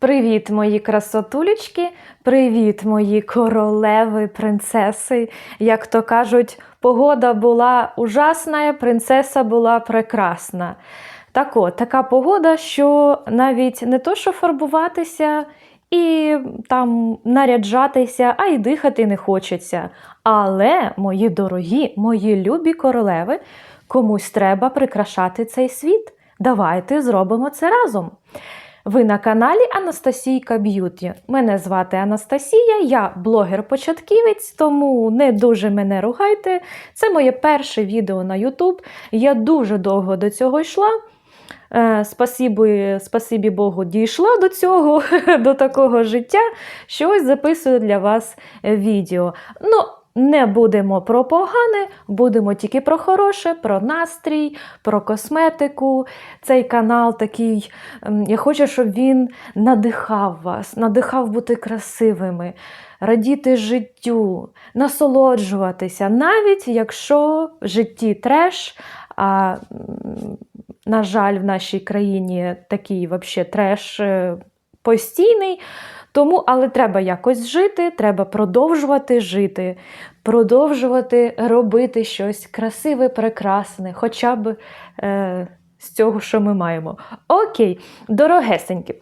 Привіт, мої красотулечки, привіт, мої королеви, принцеси. Як то кажуть, погода була ужасна, принцеса була прекрасна. Так от, така погода, що навіть не то, що фарбуватися і там наряджатися, а й дихати не хочеться. Але, мої дорогі, мої любі королеви, комусь треба прикрашати цей світ. Давайте зробимо це разом. Ви на каналі Анастасійка Б'юті. Мене звати Анастасія, я блогер-початківець, тому не дуже мене ругайте. Це моє перше відео на YouTube. Я дуже довго до цього йшла. Е, Спасибі, спасибі Богу, дійшла до цього, до такого життя, що ось записую для вас відео. Ну, не будемо про погане, будемо тільки про хороше, про настрій, про косметику. Цей канал такий, ем, я хочу, щоб він надихав вас, надихав бути красивими, радіти життю, насолоджуватися, навіть якщо в житті треш, а, на жаль, в нашій країні такий вообще треш е, постійний. Тому, але треба якось жити, треба продовжувати жити, продовжувати робити щось красиве, прекрасне, хоча б е, з цього, що ми маємо. Окей, дорогесенькі.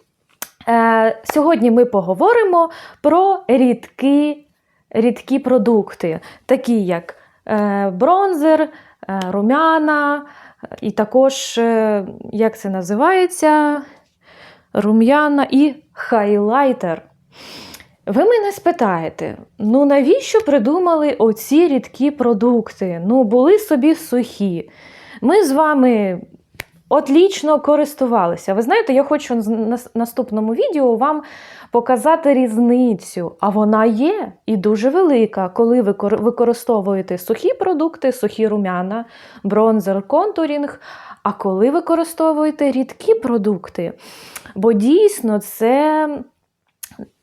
Е, сьогодні ми поговоримо про рідкі, рідкі продукти, такі як е, бронзер, е, румяна, і також, е, як це називається, рум'яна і хайлайтер. Ви мене спитаєте, ну навіщо придумали оці рідкі продукти? Ну, були собі сухі. Ми з вами отлічно користувалися. Ви знаєте, я хочу в наступному відео вам показати різницю, а вона є і дуже велика, коли ви використовуєте сухі продукти, сухі рум'яна, бронзер, контурінг, а коли використовуєте рідкі продукти. Бо дійсно це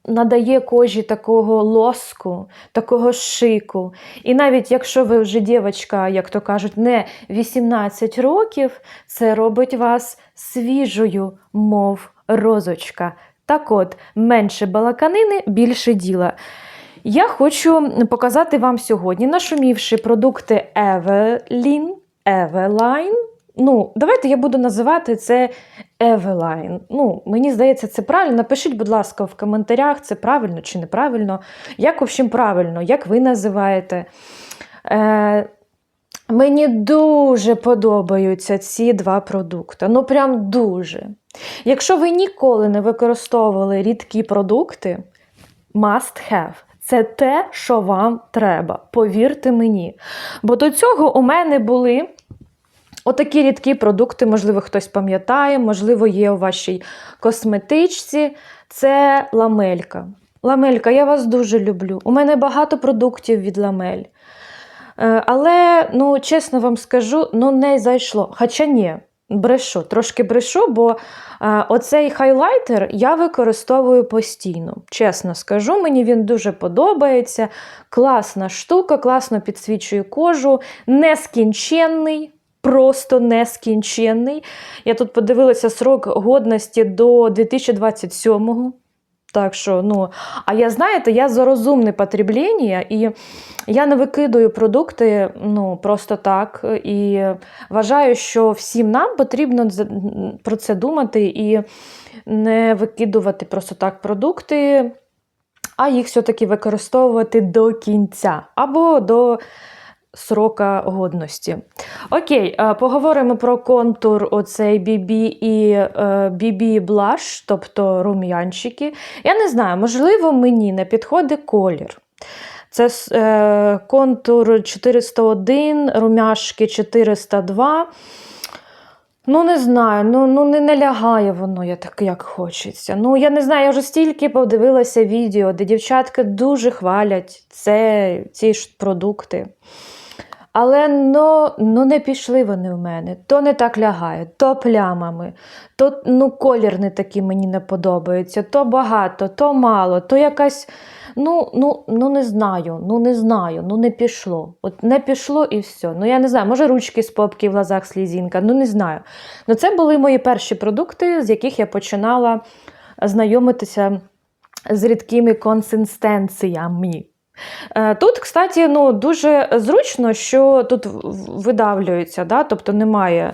надає кожі такого лоску, такого шику. І навіть якщо ви вже дівчинка, як то кажуть, не 18 років, це робить вас свіжою, мов розочка. Так от, менше балаканини, більше діла. Я хочу показати вам сьогодні, нашумівши продукти Evelyn, Eveline. Ну, давайте я буду називати це Eveline. Ну, Мені здається, це правильно. Напишіть, будь ласка, в коментарях, це правильно чи неправильно. Як, в общем, правильно, як ви називаєте. Е, Мені дуже подобаються ці два продукти. Ну, прям дуже. Якщо ви ніколи не використовували рідкі продукти, must have. Це те, що вам треба. Повірте мені. Бо до цього у мене були. Отакі рідкі продукти, можливо, хтось пам'ятає, можливо, є у вашій косметичці. Це ламелька. Ламелька, я вас дуже люблю. У мене багато продуктів від ламель. Е, але, ну, чесно вам скажу, ну не зайшло. Хоча ні, брешу, трошки брешу, бо е, оцей хайлайтер я використовую постійно. Чесно скажу, мені він дуже подобається. Класна штука, класно підсвічує кожу, нескінченний просто нескінченний. Я тут подивилася срок годності до 2027-го. Так що, ну, а я знаєте, я за розумне потреблення, і я не викидую продукти ну, просто так. І вважаю, що всім нам потрібно про це думати і не викидувати просто так продукти, а їх все-таки використовувати до кінця або до срока годності. Окей, е, поговоримо про контур оцей BB і BB е, Blush, тобто рум'янчики. Я не знаю, можливо, мені не підходить колір. Це е, контур 401, румяшки 402. Ну, не знаю, ну ну не, не лягає воно, я так, як хочеться. Ну, я не знаю, я вже стільки подивилася відео, де дівчатки дуже хвалять це, ці ж продукти. Але ну, ну не пішли вони в мене. То не так лягає, то плямами, то ну, колір не такий мені не подобається, то багато, то мало, то якась. Ну, ну, ну не знаю, ну не знаю, ну не пішло. От не пішло і все. Ну я не знаю, може ручки з попки в глазах слізінка, ну не знаю. Ну це були мої перші продукти, з яких я починала знайомитися з рідкими консистенціями. Е, Тут, кстати, ну, дуже зручно, що тут видавлюється, да? тобто немає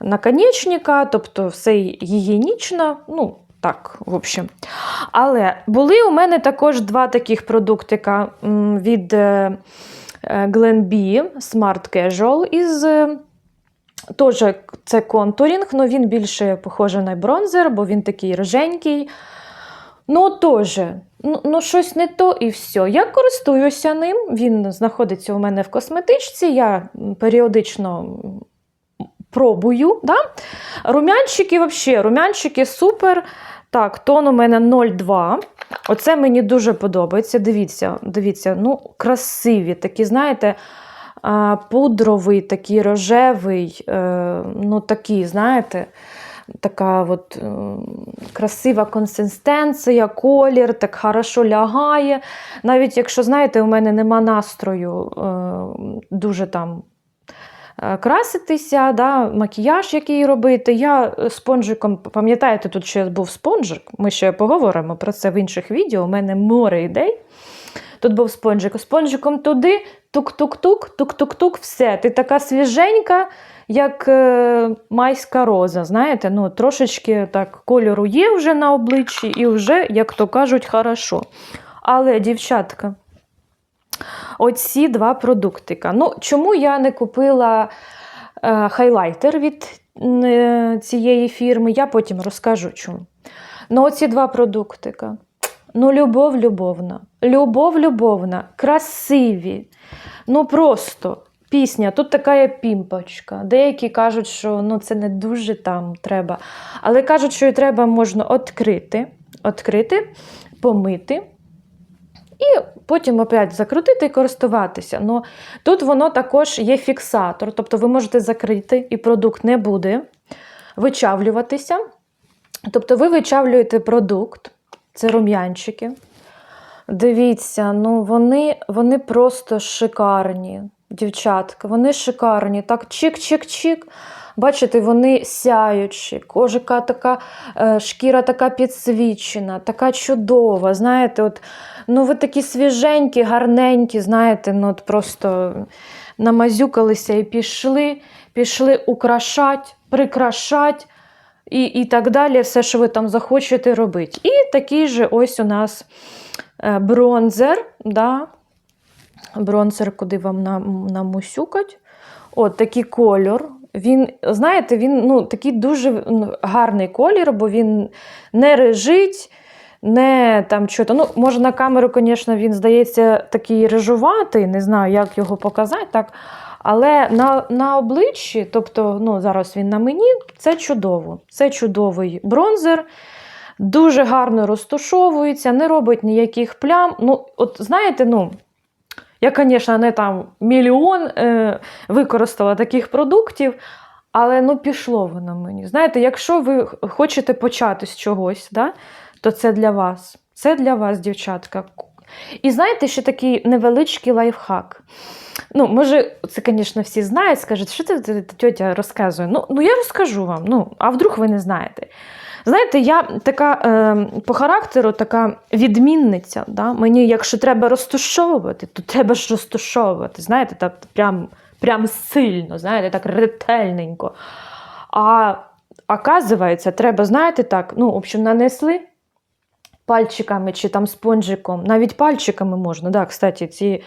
наконечника, тобто все гігієнічно. Ну, так, в общем. Але були у мене також два таких продуктика від е, е, Glenbee Smart Casual із. е, це контурінг, але він більше похожий на бронзер, бо він такий роженький. Ну, теж, ну, ну щось не то і все. Я користуюся ним. Він знаходиться у мене в косметичці. Я періодично пробую. Да? Румянчики, взагалі, румянчики супер. Так, тон у мене 0,2. Оце мені дуже подобається. Дивіться, дивіться, ну, красиві, такі, знаєте, пудровий, такий рожевий, е, ну такий, знаєте, така от е, красива консистенція, колір, так хорошо лягає. Навіть якщо, знаєте, у мене нема настрою е, дуже там е, краситися, да, макіяж який робити. Я спонжиком, пам'ятаєте, тут ще був спонжик, ми ще поговоримо про це в інших відео. У мене море ідей. Тут був спонжик. Спонжиком туди, тук-тук-тук, тук-тук-тук, все. Ти така свіженька, як е, майська роза. Знаєте, ну, трошечки так кольору є вже на обличчі, і вже, як то кажуть, хорошо. Але, дівчатка, оці два продуктика. Ну, чому я не купила е, хайлайтер від е, цієї фірми, я потім розкажу чому. Ну, оці два продуктика. Ну, любов любовна. Любов любовна, красиві. Ну просто пісня. Тут така є пімпочка. Деякі кажуть, що ну, це не дуже там треба. Але кажуть, що її треба можна відкрити, відкрити, помити. І потім опять закрутити і користуватися. Ну, тут воно також є фіксатор, тобто ви можете закрити, і продукт не буде вичавлюватися. Тобто ви вичавлюєте продукт, це рум'янчики. Дивіться, ну вони, вони просто шикарні, дівчатка, вони шикарні. Так, чик-чик-чик. Бачите, вони сяючі, кожика така, е, шкіра така підсвічена, така чудова. Знаєте, от, ну ви такі свіженькі, гарненькі, знаєте, ну от просто намазюкалися і пішли, пішли украшать, прикрашать і, і так далі, все, що ви там захочете робити. І такий же ось у нас е, бронзер. Да? Бронзер, куди вам нам, намусюкать. От такий кольор. Він, знаєте, він ну, такий дуже ну, гарний колір, бо він не режить, не там що-то. Ну, може, на камеру, звісно, він здається такий режуватий, не знаю, як його показати. так. Але на, на обличчі, тобто ну, зараз він на мені, це чудово. Це чудовий бронзер. Дуже гарно розташовується, не робить ніяких плям. Ну, от знаєте, ну, я, звісно, не там мільйон е, використала таких продуктів, але ну, пішло воно мені. Знаєте, якщо ви хочете почати з чогось, да, то це для вас. Це для вас, дівчатка. І знаєте, ще такий невеличкий лайфхак. Ну, може, це, звісно, всі знають, скажуть, що ти, тьотя розказує. Ну, ну, я розкажу вам, ну, а вдруг ви не знаєте. Знаєте, я така е, по характеру така відмінниця. Да? Мені, якщо треба розташовувати, то треба ж розташовувати. Знаєте, так прям, прям сильно, знаєте, так ретельненько. А оказується, треба, знаєте, так, ну, в общем, нанесли пальчиками чи там спонжиком, навіть пальчиками можна. Да, кстати, ці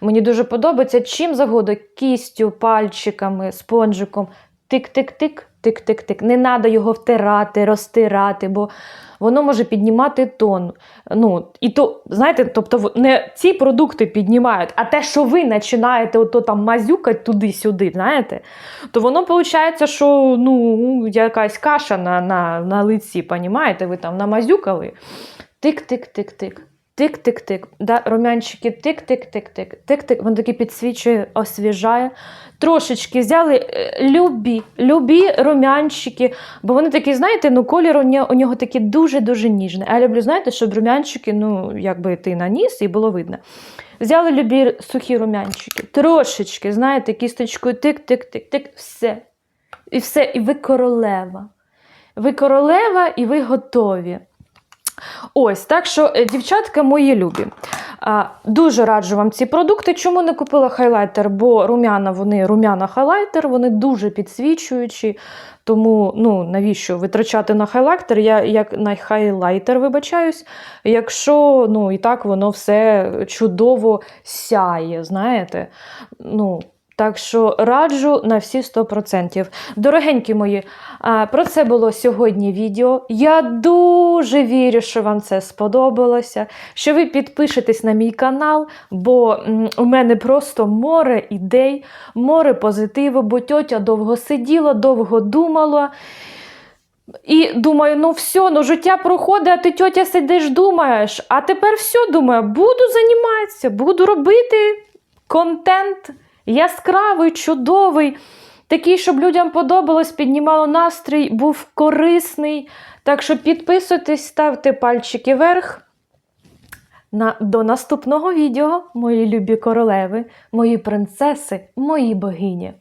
мені дуже подобається. Чим загода, кістю, пальчиками, спонжиком. Тик-тик-тик, тик-тик-тик. Не треба його втирати, розтирати, бо воно може піднімати тон. Ну, і то, знаєте, тобто не ці продукти піднімають, а те, що ви починаєте ото там мазюкати туди-сюди, знаєте, то воно виходить, що ну, якась каша на, на, на лиці, понімаєте? Ви там намазюкали. Тик-тик-тик-тик. Тик-тик-тик. Да, румянчики тик-тик-тик-тик. Тик-тик. Він таки підсвічує, освіжає. Трошечки взяли е, любі, любі румянчики, бо вони такі, знаєте, ну колір у нього, у нього такий дуже-дуже ніжний. А я люблю, знаєте, щоб румянчики, ну, якби ти наніс і було видно. Взяли любі сухі румянчики. Трошечки, знаєте, кісточкою тик-тик-тик-тик, все. І все, і ви королева. Ви королева, і ви готові. Ось, так що, е, дівчатка мої любі. Дуже раджу вам ці продукти. Чому не купила хайлайтер? Бо рум'яна вони рум'яна хайлайтер, вони дуже підсвічуючі. Тому ну, навіщо витрачати на хайлайтер? Я як на хайлайтер вибачаюсь, якщо ну, і так воно все чудово сяє, знаєте. Ну, так що раджу на всі 100%. Дорогенькі мої, про це було сьогодні відео. Я дуже вірю, що вам це сподобалося, що ви підпишетесь на мій канал, бо у мене просто море ідей, море позитиву, бо тьотя довго сиділа, довго думала. І думаю, ну все, ну життя проходить, а ти тьотя сидиш, думаєш. А тепер все думаю, буду займатися, буду робити контент яскравий, чудовий, такий, щоб людям подобалось, піднімало настрій, був корисний. Так що підписуйтесь, ставте пальчики вверх. На, до наступного відео, мої любі королеви, мої принцеси, мої богині.